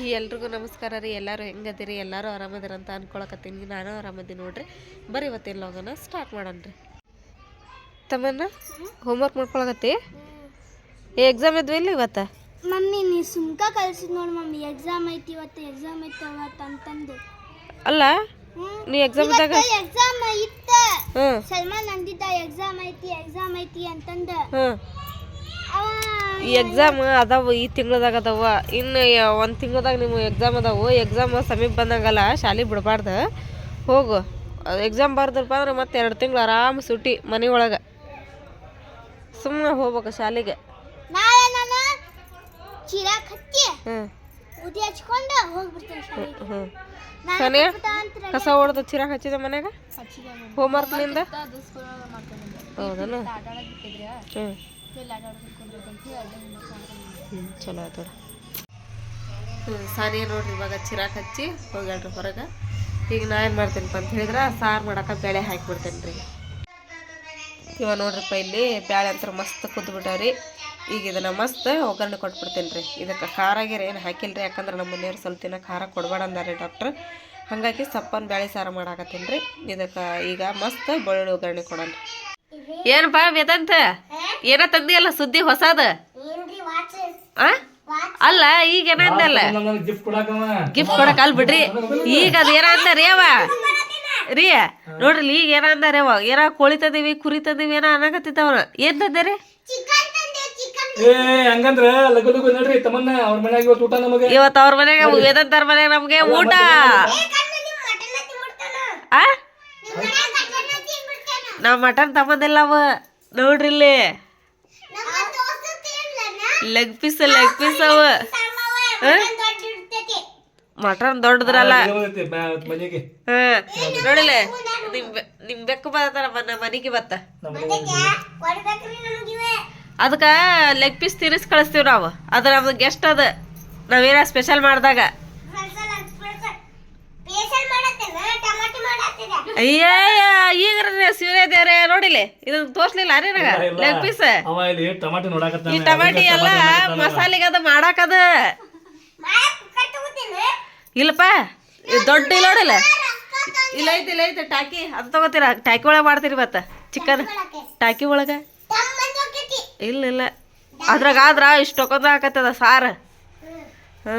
ಈ ಎಲ್ರಿಗೂ ನಮಸ್ಕಾರ ರೀ. ಎಲ್ಲರೂ ಹೆಂಗದಿರಿ? ಎಲ್ಲರೂ ಆರಾಮದಿರ ಅಂತ ಅನ್ಕೊಳಕತ್ತೀನಿ. ನಾನು ಆರಾಮದಿ ನೋಡ್ರಿ. ಬರೀ ಇವತ್ತಿನ ಲೋಗನ ಸ್ಟಾರ್ಟ್ ಮಾಡೋಣ ರೀ. ತಮ್ಮನ್ನ ಹೋಮ್ವರ್ಕ್ ಮಾಡ್ಕೊಳಕತ್ತಿ? ಎಕ್ಸಾಮ್ ಇದ್ವಿ ಇಲ್ಲ ಇವತ್ತ? ಮಮ್ಮಿ ನೀ ಸುಮ್ಕ ಕಳ್ಸಿದ್ ನೋಡ್ ಮಮ್ಮಿ. ಎಕ್ಸಾಮ್ ಐತಿ ಇವತ್ತು ಎಕ್ಸಾಮ್ ಐತಿ ಅವತ್ತು ಅಂತಂದು. ಅಲ್ಲ? ನೀ ಎಕ್ಸಾಮ್ ಇದ್ದಾಗ ಎಕ್ಸಾಮ್ ಇತ್ತ ಸಲ್ಮಾನ್ ಅಂದಿದ್ದ ಎಕ್ಸಾಮ್ ಐತಿ ಎಕ್ಸಾಮ್ ಐತಿ ಅಂತಂದ. ಹ್ಞೂ ಈ ಎಕ್ಸಾಮ್ ಅದಾವ ಈ ತಿಂಗಳದಾಗ ಅದಾವ. ಇನ್ನು ಒಂದು ತಿಂಗಳದಾಗ ನಿಮ್ಮ ಎಕ್ಸಾಮ್ ಅದಾವು. ಎಕ್ಸಾಮ್ ಸಮೀಪ ಬಂದಂಗಲ್ಲ ಶಾಲೆ ಬಿಡಬಾರ್ದು. ಹೋಗು. ಎಕ್ಸಾಮ್ ಬರ್ದ್ರಪ್ಪ ಅಂದ್ರೆ ಮತ್ತೆ ಎರಡು ತಿಂಗಳು ಆರಾಮ್ ಸುಟ್ಟಿ ಮನೆ ಒಳಗೆ. ಸುಮ್ಮನೆ ಹೋಗ್ಬೇಕು ಶಾಲೆಗೆ. ಸನಿಯ ಕಸ ಹೊಡೆದು ಚಿರಾಕ್ ಹಚ್ಚಿದ ಮನ್ಯಾಗ? ಹೋಮ್ವರ್ಕ್ನಿಂದ ಹೌದನು? ಹ್ಞೂ ಚಲೋ ಆಯ್ತು ಹ್ಞೂ ಸಾರಿಯ ನೋಡ್ರಿ, ಇವಾಗ ಚಿರಾಕ್ ಹಚ್ಚಿ ಹೋಗ್ಯಾಳ್ರಿ ಹೊರಗೆ. ಈಗ ನಾ ಏನು ಮಾಡ್ತೀನಿಪ್ಪ ಅಂತ ಹೇಳಿದ್ರೆ, ಸಾರು ಮಾಡೋಕೆ ಬೇಳೆ ಹಾಕಿಬಿಡ್ತೇನೆ ರೀ ಇವ ನೋಡ್ರಿಪ್ಪ ಇಲ್ಲಿ ಬ್ಯಾಳೆ ಅಂತ ಮಸ್ತ್ ಕುದ್ಬಿಟ್ಟಾವ್ರಿ. ಈಗ ಇದನ್ನು ಮಸ್ತ್ ಒಗ್ಗರಣೆ ಕೊಟ್ಬಿಡ್ತೇನೆ ರೀ ಇದಕ್ಕೆ ಖಾರ ಏನು ಹಾಕಿಲ್ಲ ರೀ ಯಾಕಂದ್ರೆ ನಮ್ಮ ಮನೆಯವ್ರು ಸ್ವಲ್ಪ ದಿನ ಖಾರ ಕೊಡಬೇಡ ಅಂದಾರೆ ಡಾಕ್ಟ್ರ್ ಹಾಗಾಗಿ ಸಪ್ಪನ ಬ್ಯಾಳೆ ಸಾರು ಮಾಡಾಕತ್ತೀನಿ ರೀ ಇದಕ್ಕೆ ಈಗ ಮಸ್ತ್ ಬೆಳ್ಳುಳ್ಳಿ ಒಗ್ಗರಣೆ ಕೊಡೋಣ. ಏನಪ್ಪ ವೇದಾಂತ? ಏನ ತಂದಿಯಲ್ಲ ಸುದ್ದಿ ಹೊಸದ? ಏನ್ರಿ ವಾಚ್ ಆ? ಅಲ್ಲ ಈಗ ಏನಂದಲ್ಲ ಗಿಫ್ಟ್ ಕೊಡಾಕವ ಗಿಫ್ಟ್ ಕೊಡಕ್ ಅಲ್ ಬಿಡ್ರಿ. ಈಗ ಅದ ಏನ ಅಂದ ಅವ? ರೀ ನೋಡ್ರಿ ಈಗ ಏನ ಅಂದ ಅವ? ಏನ ಕೋಳಿ ತಂದೀವಿ ಕುರಿ ತಂದೀವಿ ಏನ ಅನ್ನಕತ್ತಿದ್ದವ್ರ ಏನ್ ತಂದೇರಿ ಚಿಕನ್ ತಂದೆ ರೀ ತಮ್ಮನ್ನ ಅವ್ರ ಮನ್ಯಾಗ ಇವತ್ತು ಊಟ ನಮಗೆ. ಇವತ್ತು ಅವ್ರ ಮನ್ಯಾಗ ನಮ್ಗೆ ಊಟ. ಆ ನಿಮ್ಮ ಮನ್ಯಾಗ ಮಟನ್ ತಿನ್ಬಿಡ್ತಾನ ನಾವ್ ಮಟನ್ ತಮ್ಮದಿಲ್ಲ ಅವ. ನೋಡ್ರಿ ಇಲ್ಲಿ ಲೆಗ್ ಪೀಸ್ ಲೆಗ್ ಪೀಸ್ ಅವ ಮಟನ್ ದೊಡ್ಡ ಮಟನ್ ದೊಡ್ಡದ್ರಲ್ಲ ನೋಡಿಲ್ಲ? ನಿಮ್ ಬೆಕ್ಕು ಬರತ್ತಾರ ನಮ್ಮ ಮನೆಗೆ ಬತ್ತ ಅದಕ್ಕೆ ಲೆಗ್ ಪೀಸ್ ತಿನ್ನಿಸ್ ಕಳಿಸ್ತೀವಿ ನಾವು. ಅದ್ರ ನಮ್ದು ಗೆಸ್ಟ್ ಅದ. ನಾವೇನ ಸ್ಪೆಷಲ್ ಮಾಡಿದಾಗ. ಅಯ್ಯಯ್ಯ ಈಗ ಸೀರೆ ದೇವ್ರೆ ನೋಡಿಲಿ? ಇದನ್ನ ತೋರ್ಸ್ಲಿಲ್ಲ ನಿನಗ? ಲೆಗ್ ಪೀಸ್ ಈ ಟಮಾಟಿ ಎಲ್ಲ ಮಸಾಲಿಗೆ ಅದು ಮಾಡಾಕದ. ಇಲ್ಲಪ್ಪ ದೊಡ್ಡ ಇಲ್ಲ ನೋಡಿಲ್ಲ? ಇಲ್ಲ ಐತಿ ಇಲ್ಲ ಐತಿ ಟಾಕಿ. ಅದು ತಗೋತೀರ? ಟಾಕಿ ಒಳಗೆ ಮಾಡ್ತೀರಿ ಮತ್ತ ಚಿಕನ್ ಟಾಕಿ ಒಳಗೆ? ಇಲ್ಲ ಇಲ್ಲ. ಅದ್ರಾಗ ಆದ್ರ ಇಷ್ಟು ಟೊಕೊಂದ ಹಾಕತ್ತದ ಸಾರು. ಹ್ಞೂ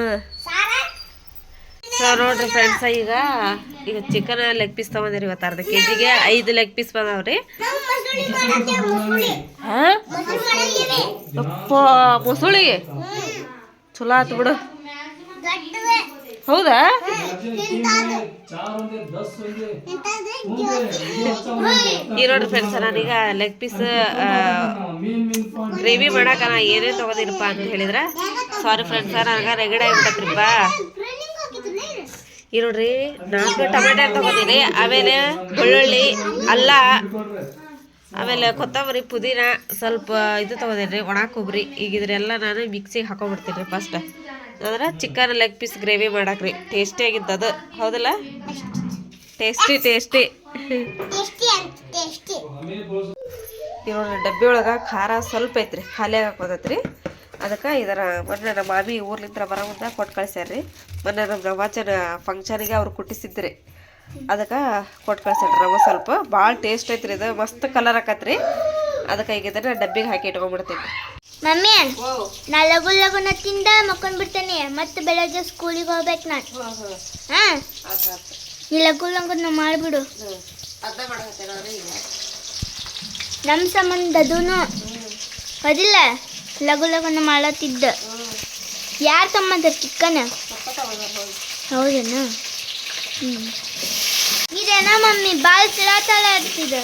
ಸೊ ನೋಡ್ರಿ ಫ್ರೆಂಡ್ಸ ಈಗ ಈಗ ಚಿಕನ್ ಲೆಗ್ ಪೀಸ್ ತೊಗೊಂಡಿರಿ ಇವತ್ತು ಅರ್ಧ ಕೆ ಜಿಗೆ ಐದು ಲೆಗ್ ಪೀಸ್ ಬಂದವ್ರಿ. ಹಾಂ? ಮಸುಳಿ? ಚಲೋ ಆತು ಬಿಡು. ಹೌದಾ? ಈ ನೋಡ್ರಿ ಫ್ರೆಂಡ್ಸ್ ನಾನೀಗ ಲೆಗ್ ಪೀಸ್ ಗ್ರೇವಿ ಮಾಡಕ್ಕೆ ನಾ ಏನೇನು ತಗೋದಿರಪ್ಪ ಅಂತ ಹೇಳಿದ್ರೆ. ಸಾರಿ ಫ್ರೆಂಡ್ಸ್ ನನಗೆ ರೆಗಡೆ ಆಗ್ಬಿಟ್ಟತ್ರಿಪ್ಪ. ಈ ನೋಡ್ರಿ ನಾಲ್ಕು ಟೊಮೆಟೊ ತಗೋತೀನಿ ಆಮೇಲೆ ಬೆಳ್ಳುಳ್ಳಿ ಅಲ್ಲ ಆಮೇಲೆ ಕೊತ್ತಂಬರಿ ಪುದೀನ ಸ್ವಲ್ಪ ಇದು ತೊಗೊಂಡಿನಿ ಒಣ ಕೊಬ್ಬರಿ ಈಗ ಇದ್ರೆಲ್ಲ ನಾನು ಮಿಕ್ಸಿಗೆ ಹಾಕೊಂಡ್ಬಿಡ್ತೀನಿ ರೀ ಫಸ್ಟ್ ಅಂದ್ರೆ ಚಿಕನ್ ಲೆಗ್ ಪೀಸ್ ಗ್ರೇವಿ ಮಾಡಾಕ್ರಿ. ಟೇಸ್ಟಿ ಆಗಿದ್ದು ಅದು ಹೌದಲ್ಲ ಟೇಸ್ಟಿ ಟೇಸ್ಟಿ ನೋಡ್ರಿ ಡಬ್ಬಿ ಒಳಗೆ ಖಾರ ಸ್ವಲ್ಪ ಐತ್ರಿ ಖಾಲಿ ಹಾಕೋದೈತ್ರಿ ಅದಕ್ಕೆ ಇದರ ಮೊನ್ನೆ ನಮ್ಮ ಮಾಮಿ ಊರ್ಲಿಂದ ಬರೋ ಮುಂದೆ ಕೊಟ್ಟು ಕಳ್ಸ್ಯಾರ್ರಿ. ಮೊನ್ನೆ ನಮ್ಮ ನವಾಚನ ಫಂಕ್ಷನಿಗೆ ಅವ್ರು ಕುಟ್ಟಿಸಿದ್ರಿ. ಅದಕ್ಕೆ ಕೊಟ್ಟು ಕಳ್ಸ್ಯಾಡ್ರಿ ರವ ಸ್ವಲ್ಪ ಭಾಳ ಟೇಸ್ಟ್ ಐತ್ರಿ ಇದು. ಮಸ್ತ್ ಕಲರ್ ಆಕತ್ರಿ. ಅದಕ್ಕೆ ಈಗ ಇದನ್ನ ಡಬ್ಬಿಗೆ ಹಾಕಿ ಇಟ್ಕೊಂಡ್ಬಿಡ್ತೀನಿ ಮಮ್ಮಿ ನಾ ಲಗು ಲಗುನ ತಿಂದ ಮಕ್ಕೊಂಡ್ ಬಿಡ್ತೇನೆ. ಮತ್ತೆ ಬೆಳಗ್ಗೆ ಸ್ಕೂಲಿಗೆ ಹೋಗ್ಬೇಕು ನಾನು. ಹಾ ನೀ ಲಗು ಲಗುನ ಮಾಡಿಬಿಡು. ಅದ ನಮ್ಮ ಸಂಬಂಧ ಅದೂನು ಅದಿಲ್ಲ. ಲಗು ಲಗುನ ಮಾಡತ್ತಿದ್ದ. ಯಾರು ತಮ್ಮಂತ ಚಿಕ್ಕನ ಹೌದೇನ? ಹ್ಞೂ ಇದೇನ ಮಮ್ಮಿ? ಬಾಲ್ ಸಿಳಾತಳ ಇರ್ತಿದ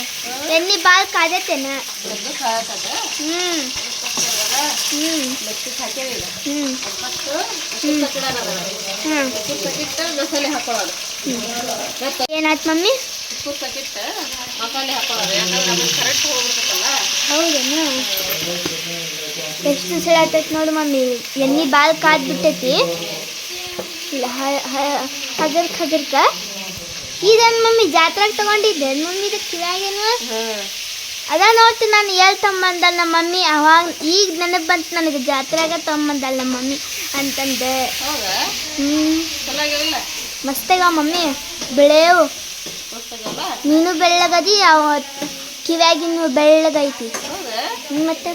ಎಣ್ಣೆ ಬಾಲ್ ಕಾದತ್ತೇನ ಹ್ಞೂ ಹ್ಞೂ ಹ್ಞೂ ಏನಾಯ್ತು ಮಮ್ಮಿ? ಹೌದೇನ? ಎಷ್ಟು ಸಲ ಆತೈತಿ ನೋಡು ಮಮ್ಮಿ. ಎಣ್ಣೆ ಬಾಲ್ ಕಾದ್ ಹಗರ್ ಖಗರ್ಕ ಇದೇನು ಮಮ್ಮಿ ಜಾತ್ರೆಗೆ ತಗೊಂಡಿದ್ದೆ. ಮಮ್ಮಿ ಇದಕ್ಕೆ ಕಿರಾಗೇನು ಅದ ನೋಡ್ತೀನಿ ನಾನು. ಎಲ್ಲಿ ತಗೊಂಬಂದಲ್ಲ ನಮ್ಮ ಮಮ್ಮಿ. ಅವಾಗ ಈಗ ನೆನಪು ಬಂತು ನನಗೆ. ಜಾತ್ರೆಗೆ ತಮ್ಮಂದಲ್ಲ ನಮ್ಮ ಮಮ್ಮಿ ಅಂತಂದೆ. ಮಸ್ತಾಗ ಮಮ್ಮಿ. ಬೆಳೆಯವು. ನೀನು ಬೆಳ್ಳಗದಿ ಅವ ಕಿವ್ಯಾಗಿನ್ನು ಬೆಳ್ಳಗೈತಿ. ಮತ್ತೆ?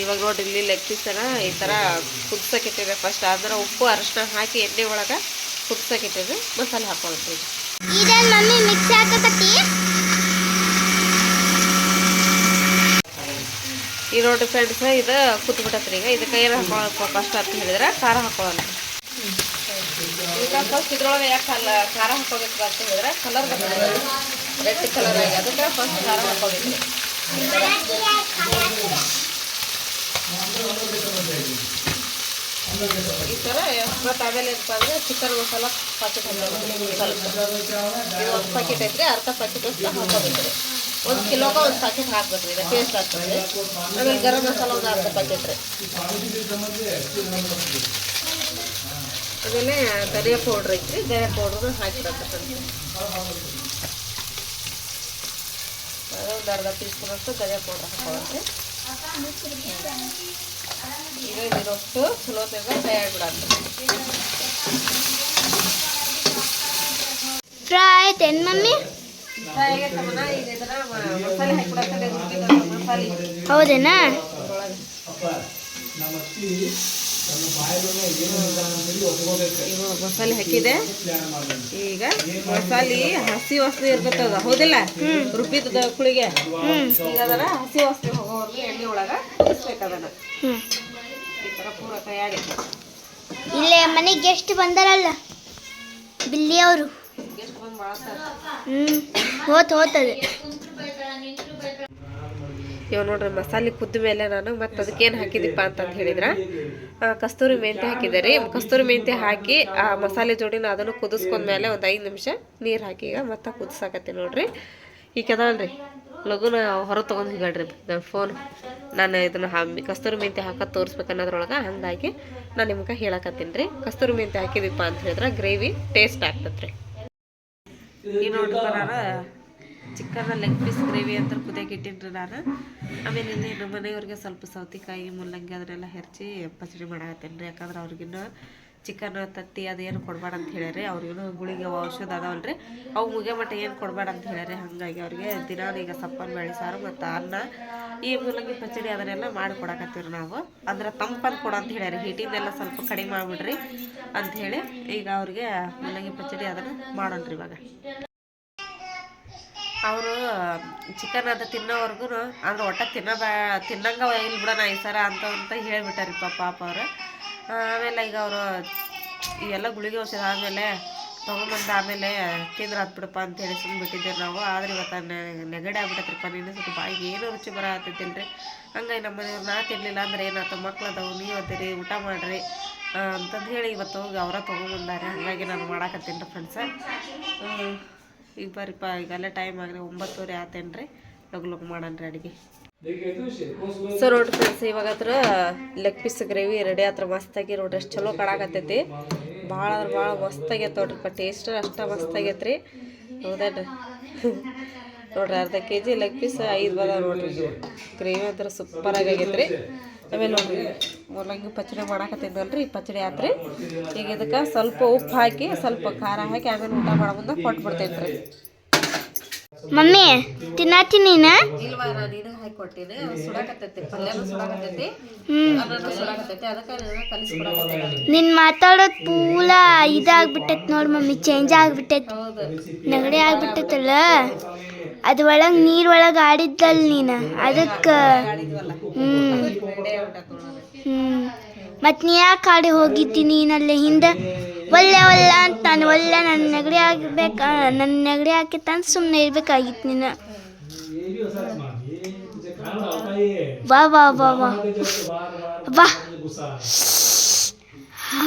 ಇವಾಗ ನೋಡ್ರಿ ಇಲ್ಲಿ ಲೆಗ್ ಪೀಸನ್ನ ಈ ಥರ ಕುದ್ಸಕ್ಕಿಟ್ಟಿದೆ ಫಸ್ಟ್ ಅದರ ಉಪ್ಪು ಅರಿಶಿನ ಹಾಕಿ ಎಣ್ಣೆ ಒಳಗೆ ಕುದ್ಸಕ್ಕಿಟ್ಟಿದೆ. ಮಸಾಲೆ ಹಾಕೊಳ್ತೀವಿ ಇದೇನು ಮಮ್ಮಿ ಮಿಕ್ಸ್ ಹಾಕಕತ್ತಿ ಈ ನೋಡ್ರಿ ಫ್ರೆಂಡ್ಸ್ ಇದು ಕುತ್ಬಿಟ್ಟತ್ರಿ ಈಗ. ಇದಕ್ಕೆ ಏನು ಹಾಕೊಳಕ್ಕೆ ಫಸ್ಟ್ ಅಂತ ಹೇಳಿದ್ರೆ ಖಾರ ಹಾಕೊಳ್ಳೋಣ. ಈಗ ಫಸ್ಟ್ ಇದ್ರೊಳಗೆ ಯಾಕೆ ಕಲ್ಲ ಖಾರ ಹಾಕೋಬೇಕು ಅಂತ ಹೇಳಿದ್ರೆ ಕಲರ್ ಬರ್ತದೆ ರೆಡ್ ಕಲರ್ ಆಗಿ. ಅದಕ್ಕೆ ಫಸ್ಟ್ ಖಾರ ಹಾಕೋಬೇಕು. ಈ ಥರ ಮತ್ತು ಆಮೇಲೆ ಏನಪ್ಪ ಅಂದರೆ ಚಿಕನ್ ಮಸಾಲ ಪಾಕೆಟ್ ಹಾಕೋಬೇಕು ಒಂದು ಪ್ಯಾಕೆಟ್ ಐತ್ರಿ, ಅರ್ಧ ಪ್ಯಾಕೆಟ್ ಅಷ್ಟು ಹಾಕೋಬೇಕು ಒಂದು ಕಿಲೋಗೆ ಒಂದು ಪ್ಯಾಕೆಟ್ ಹಾಕ್ಬೇಕು ರೀ ಟೇಸ್ಟ್ ಆಗ್ತದೆ. ಆಮೇಲೆ ಗರಂ ಮಸಾಲ ಒಂದು ಅರ್ಧ ಪ್ಯಾಕೆಟ್ ರೀ. ಆಮೇಲೆ ಧನಿಯಾ ಪೌಡ್ರ್ ಐತ್ರಿ, ಧನಿಯಾ ಪೌಡ್ರನ್ನ ಹಾಕಿಡತ್ತೆ ಒಂದು ಅರ್ಧ ಟೀ ಸ್ಪೂನ್ ಅಷ್ಟು ಧನಿಯಾ ಪೌಡ್ರ್ ಹಾಕೊಳ್ಳಿ ಈಗ ಇದಿರೋಷ್ಟು ಚಲೋ ತೆಗ ತಯಾರು ಫ್ರೈ ಆಯ್ತೇನು ಮಮ್ಮಿ? ಹೌದೇನಾ? ಮಸಾಲೆ ಹಾಕಿದೆ. ಈಗ ಮಸಾಲೆ ಹಸಿ ವಸ್ತು ಇರ್ತದ ಹೌದಿಲ್ಲ? ರುಬ್ಬಿದ ಕುಳಿಗೆ. ಈಗ ಅದರ ಹಸಿ ವಸ್ತು ಹೋಗೋರ್ಗೆ ಎಣ್ಣೆ ಒಳಗ ಕುದಿಸ್ಬೇಕು ಅದನ್ನ ಈ ತರ ಪೂರ ತಯಾರಿ ಇಲ್ಲೇ ಮನೆಗೆ ಗೆಸ್ಟ್ ಬಂದಾರಲ್ಲ ಬಿಲ್ಲಿ ಅವರು. ಬಂದು ಮಾಡ್ತಾರೆ. ಹ್ಞೂ ಹೋತ್ ಹೋತದೆ. ಇವಾಗ ನೋಡ್ರಿ ಮಸಾಲೆ ಕುದ್ದ ಮೇಲೆ ನಾನು ಮತ್ತೆ ಅದಕ್ಕೇನು ಹಾಕಿದಿಪ್ಪ ಅಂತಂದು ಹೇಳಿದ್ರ. ಕಸ್ತೂರಿ ಮೆಂತೆ ಹಾಕಿದೆ ರೀ ಕಸ್ತೂರಿ ಮೆಂತೆ ಹಾಕಿ ಆ ಮಸಾಲೆ ಜೋಡಿನ ಅದನ್ನು ಕುದಿಸ್ಕೊಂಡ್ಮೇಲೆ ಒಂದು ಐದು ನಿಮಿಷ ನೀರು ಹಾಕಿ ಈಗ ಮತ್ತೆ ಕುದಿಸಾಕತ್ತಿ ನೋಡ್ರಿ. ಈಗ ಅದಲ್ರಿ ಲಘುನ ಹೊರಗೆ ತೊಗೊಂಡು ಹೀಗಾಡ್ರಿ ನನ್ನ ಫೋನ್ ನಾನು ಇದನ್ನು ಹಾ ಕಸ್ತೂರಿ ಮೆಂತೆ ಹಾಕೋದು ತೋರಿಸ್ಬೇಕನ್ನೋದ್ರೊಳಗೆ ಹಂಗಾಗಿ ನಾನು ನಿಮ್ಗೆ ಹೇಳಕತ್ತೀನಿ ರೀ ಕಸ್ತೂರಿ ಮೆಂತೆ ಹಾಕಿದ್ವಿಪ್ಪ ಅಂತ ಹೇಳಿದ್ರೆ ಗ್ರೇವಿ ಟೇಸ್ಟ್ ಆಗ್ತದೆ ರೀ ಈ ನೋಡ್ರಿ ನಾನು ಲೆಗ್ ಪೀಸ್ ಗ್ರೇವಿ ಅಂತ ಕುದಿಯಕ್ಕೆ ರೀ ನಾನು. ಆಮೇಲೆ ನಮ್ಮ ಮನೆಯವ್ರಿಗೆ ಸ್ವಲ್ಪ ಸೌತೆಕಾಯಿ, ಮುಲ್ಲಂಗಿ ಅದನ್ನೆಲ್ಲ ಹೆರ್ಚಿ ಪಚಡಿ ಮಾಡಾಕತ್ತೇನೆ ರೀ ಯಾಕಂದ್ರೆ ಅವ್ರಿಗಿನ್ನೂ ಚಿಕನ್ ತತ್ತಿ ಅದೇನು ಕೊಡಬೇಡ ಅಂತ ಹೇಳ್ಯಾರಿ. ಅವ್ರಿಗೂ ಗುಳಿಗೆ ಔಷಧ ಅದಾವಲ್ರಿ. ಅವು ಮುಗಿಯೋ ಮಟ್ಟ ಏನು ಕೊಡಬೇಡ ಅಂತ ಹೇಳ್ಯಾರಿ. ಹಾಗಾಗಿ ಅವ್ರಿಗೆ ದಿನ ಈಗ ಸಪ್ಪನ್ ಬೇಳೆ ಸಾರು ಮತ್ತು ಅನ್ನ ಈ ಮೂಲಂಗಿ ಪಚಡಿ ಅದನ್ನೆಲ್ಲ ಮಾಡಿ ಕೊಡಾಕತ್ತೀವಿ ನಾವು. ಅಂದ್ರೆ ತಂಪನ್ನು ಕೊಡ ಅಂತ ಹೇಳ್ಯಾರಿ. ಹಿಟ್ಟಿನೆಲ್ಲ ಸ್ವಲ್ಪ ಕಡಿಮೆ ಮಾಡಿಬಿಡ್ರಿ ಹೇಳಿ ಈಗ ಅವ್ರಿಗೆ ಮೂಲಂಗಿ ಪಚಡಿ ಅದನ್ನು ಮಾಡೋಣ್ರಿ ಇವಾಗ. ಅವರು ಚಿಕನ್ ಅದು ತಿನ್ನೋವರೆಗೂ ಅಂದ್ರೆ ಒಟ್ಟ ತಿನ್ನಬೇ ತಿನ್ನಂಗ ಇಲ್ಲಿ ಬಿಡೋಣ ಈ ಸರ ಅಂತ ಅಂತ ಹೇಳಿಬಿಟ್ಟಾರಿ ಪಾಪ ಪಾಪ ಅವರು. ಆಮೇಲೆ ಈಗ ಅವರು ಎಲ್ಲ ಗುಳಿಗೆ ಔಷಧ ಆದಮೇಲೆ ತೊಗೊಂಬಂದು ಆಮೇಲೆ ತಿಂದ್ರೆ ಹತ್ಬಿಡಪ್ಪ ಅಂತೇಳಿ ಸುಮ್ಮನೆ ಬಿಟ್ಟಿದ್ದೇವೆ ನಾವು. ಆದ್ರೆ ಇವತ್ತು ನೆಗಡಿ ಆಗ್ಬಿಟ್ಟೈತ್ರಿಪ್ಪ ನೀನು ಸ್ವಲ್ಪ ಬಾಯಿಗೆ ಏನೂ ರುಚಿ ಬರ ಹತ್ತೈತಿಲ್ಲ ರೀ ಹಂಗಾಗಿ ನಮ್ಮ ಮನೆಯವ್ರು ನಾ ತಿನ್ನಲಿಲ್ಲ ಅಂದ್ರೆ ಏನಾಯ್ತು ಮಕ್ಳು ಅದಾವು, ನೀವು ಅದಿರಿ ಊಟ ಮಾಡಿರಿ ಅಂತಂದು ಹೇಳಿ ಇವತ್ತು ಹೋಗಿ ಅವರ ತೊಗೊಂಬಂದಾರೆ. ಹಾಗಾಗಿ ನಾನು ಮಾಡಾಕತ್ತೀನಿ ರೀ ಫ್ರೆಂಡ್ಸ ಈಗ ಬರ್ರಿಪ್ಪ ಈಗೆಲ್ಲ ಟೈಮ್ ಆಗಲಿ ಒಂಬತ್ತುವರೆ ಆತೇನ್ರಿ. ಲಗು ಲಗು ಮಾಡನ್ರಿ ಅಡುಗೆ. ಸೊ ನೋಡ್ರಿ ಫ್ರೆಂಡ್ಸ್ ಇವಾಗ ಹತ್ರ ಲೆಗ್ ಪೀಸ್ ಗ್ರೇವಿ ರೆಡಿ ಆತ್ರ ಮಸ್ತಾಗಿ ನೋಡ್ರಿ ಅಷ್ಟು ಚಲೋ ಕಾಣಾಕತ್ತೈತಿ. ಭಾಳ ಅಂದ್ರೆ ಭಾಳ ಮಸ್ತಾಗೈತೆ ನೋಡ್ರಿಪ್ಪ ಟೇಸ್ಟ್ ಅಷ್ಟ ಮಸ್ತಾಗೈತ್ರಿ ಹೌದೇನ್ರಿ ನೋಡ್ರಿ, ಅರ್ಧ ಕೆ ಜಿ ಲೆಗ್ ಪೀಸ್ ಐದು ಬದ ನೋಡ್ರಿ ಗ್ರೇವಿ ಅಂದ್ರೆ ಸೂಪರ್ ಆಗೈತ್ರಿ ಆಮೇಲೆ ನೋಡ್ರಿ, ಮೂಲಂಗಿ ಪಚಡಿ ಮಾಡಾಕತ್ತಿದ್ದಲ್ರಿ ಪಚಡಿ ಆತ್ರಿ. ಈಗ ಇದಕ್ಕೆ ಸ್ವಲ್ಪ ಉಪ್ಪು ಹಾಕಿ, ಸ್ವಲ್ಪ ಖಾರ ಹಾಕಿ, ಆಮೇಲೆ ಊಟ ಮಾಡೋ ಮುಂದೆ ಕೊಟ್ಬಿಡ್ತೇನೆ ರೀ ಮಮ್ಮಿ ತಿನ್ನಾತಿ ನೀನ? ಇಲ್ವಾ ನಾನು ನೀನು ಹಾಕಿ ಕೊಟ್ಟಿನಿ ಸುಡಾಕತ್ತೈತಿ ಪಲ್ಯನೂ ಸುಡಾಕತ್ತೈತಿ. ಹ್ಮ್. ಅನ್ನನೂ ಸುಡಾಕತ್ತೈತಿ. ಅದಕ್ಕೆ ನಾನು ಕಲಿಸ್ಕೊಡಕತ್ತೈತಿ ನಿನ್ ಮಾತಾಡೋದ್ ಪೂಲ ಇದಾಗ್ಬಿಟ್ಟೈತ್ ನೋಡ್ ಮಮ್ಮಿ ಚೇಂಜ್ ಆಗ್ಬಿಟ್ಟೈತ್. ಹೌದು. ನೆಗಡಿ ಆಗ್ಬಿಟ್ಟೈತಲ್ಲ? ಅದ್ ಒಳಗ್ ನೀರ್ ಒಳಗ್ ಆಡಿದ್ದಲ್ ನೀನ. ಅದಕ್ಕ ಹ್ಮ್. ಹ್ಮ್. ಮತ್ ನೀ ಯಾಕೆ ಆಡಿ ಹೋಗಿದ್ದಿ ನೀನಲ್ಲಿ ಹಿಂದೆ? ಒಲ್ಲೆ ಒಳ್ಳೆ ಅಂತಾನೆ ಒಳ್ಳೆ ನನ್ನ ನೆಗಡಿ ಆಗಬೇಕ, ನನ್ನ ನೆಗಡಿ ಹಾಕಿತ್ತಾನೆ ಸುಮ್ಮನೆ ಇರ್ಬೇಕಾಗಿತ್ತು ನೀನು. ವಾ ವಾ ವಾ ವಾ. ವಾ. ಹಾ.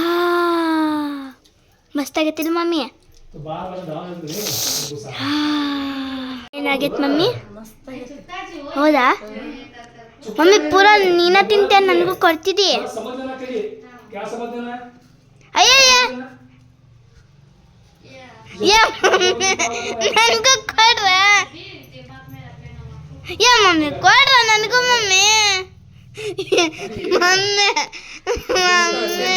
ಮಸ್ತ್ ಆಗತ್ತಿಲ್ಲ ಮಮ್ಮಿ. ಏನಾಗೈತೆ ಮಮ್ಮಿ? ಹೌದಾ? ಮಮ್ಮಿ ಪೂರ ನೀನ ತಿಂತೇನೆ ನನಗೂ ಕೊಡ್ತಿದ್ದೀ ಅಯ್ಯಯ್ಯ. ನನಗೂ ಕೊಡ್ರ? ಯಾ ಮಮ್ಮಿ ಕೊಡ್ರ ನನಗೂ ಮಮ್ಮಿ? Mummy mummy.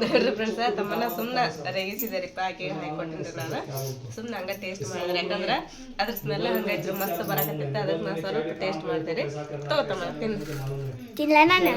ನೋಡ್ರಿ ಫ್ರೆಂಡ್ಸ್ ತಮ್ಮನ್ನ ಸುಮ್ಮನೆ ರೇಗಿಸಿದಾರಿಪ್ಪ ಆಕೆಗೆ ಹಾಕೊಟ್ಟಿನ್ರಿ ನಾನು. ಸುಮ್ಮನೆ ಹಂಗೆ ಟೇಸ್ಟ್ ಮಾಡಿದ್ರೆ ಯಾಕಂದ್ರೆ ಅದ್ರ ಸ್ಮೆಲ್ ಹಂಗೈತ್ರಿ ಮಸ್ತ್ ಬರಕತ್ತೈತೆ ಅದಕ್ಕೆ ನಾನು ಸ್ವಲ್ಪ ಟೇಸ್ಟ್ ಮಾಡ್ತೀರಿ ತಗೋ ತಮ್ಮ ತಿನ್ನು. ನಾನು?